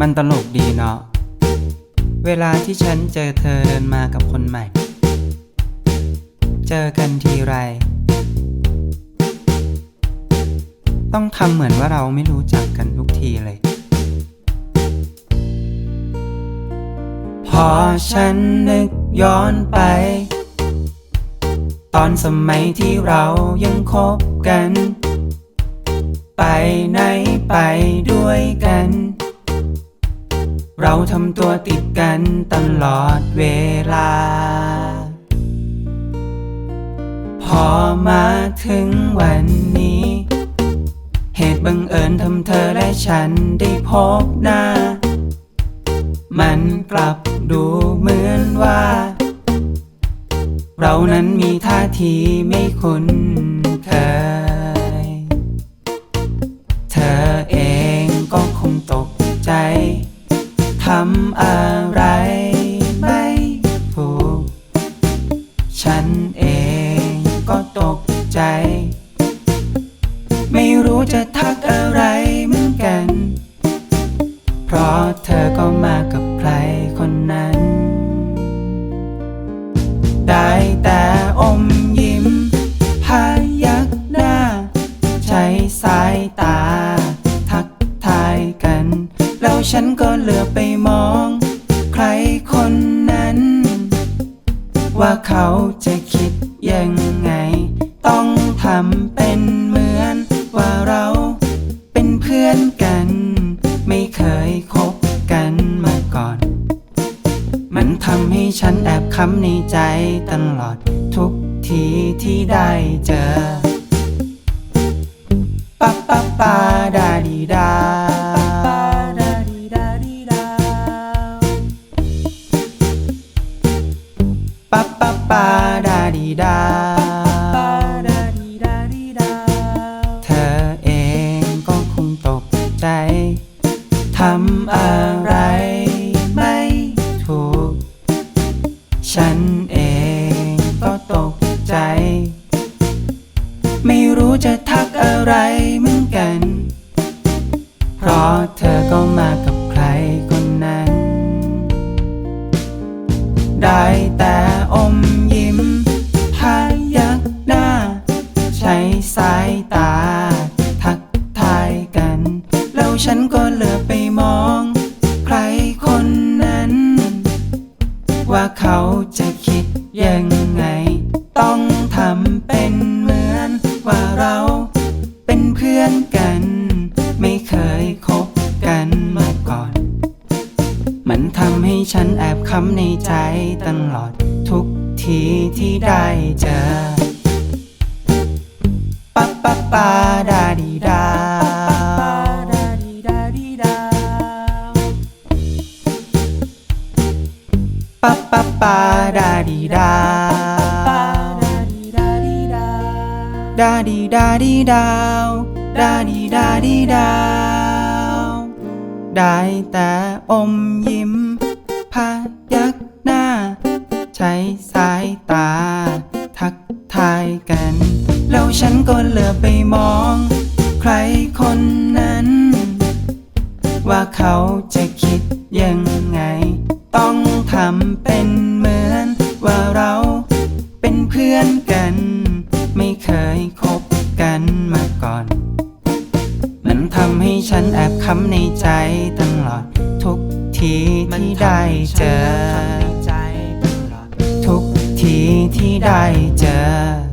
มันตลกดีเนาะ เวลาที่ฉันเจอเธอเดินมากับคนใหม่ เจอกันทีไร ต้องทำเหมือนว่าเราไม่รู้จักกันทุกทีเลย พอฉันนึกย้อนไป ตอนสมัยที่เรายังคบกัน ไปไหนไปด้วยกัน เราทำตัวติดกันตลอดเวลา พอมาถึงวันนี้ เหตุบังเอิญทำเธอและฉันได้พบหน้า มันกลับดูเหมือนว่า เรานั้นมีท่าทีไม่คุ้นเคย เธอเองก็คงตกใจำอะไรไม่ถูก ฉันเองก็ตกใจ ไม่รู้จะทักอะไรเหมือนกัน เพราะเธอก็มากับใครคนนั้น ได้แต่อมยิ้ม ว่าเขาจะคิดยังไง ต้องทำเป็นเหมือนว่าเราเป็นเพื่อนกัน ไม่เคยคบกันมาก่อน มันทำให้ฉันแอบค้ำในใจตลอดทุกทีที่ได้เจอปะปะปาดาดีดา ดา เธอเองก็คงตกใจ ทำอะไรไม่ถูก ฉัน สายตา ทักทายกัน แล้วฉันก็เหลือไปมอง ใครคนนั้น ว่าเขาจะคิดยังไง ต้องทำเป็นเหมือนว่าเราเป็นเพื่อนกัน ไม่เคยคบกันมาก่อน มันทำให้ฉันแอบค้ำในใจตลอดทุกทีที่ได้เจอ ปะปาดาดีดา ปะปะปาดาดีดา ดาดีดาดีดาว ดาดีดาดีดาว ได้แต่อมยิ้ม พายักหน้า ใช้สายตา ทักทายกัน แล้วฉันก็เหลือไปมอง ใครคนนั้น ว่าเขาจะคิดยังไง ต้องทำเป็นเหมือน ว่าเราเป็นเพื่อนกัน ไม่เคยคบกันมาก่อน มันทำให้ฉันแอบค้ำในใจตลอด ทุกทีที่ได้เจอ ทุกทีที่ได้เจอ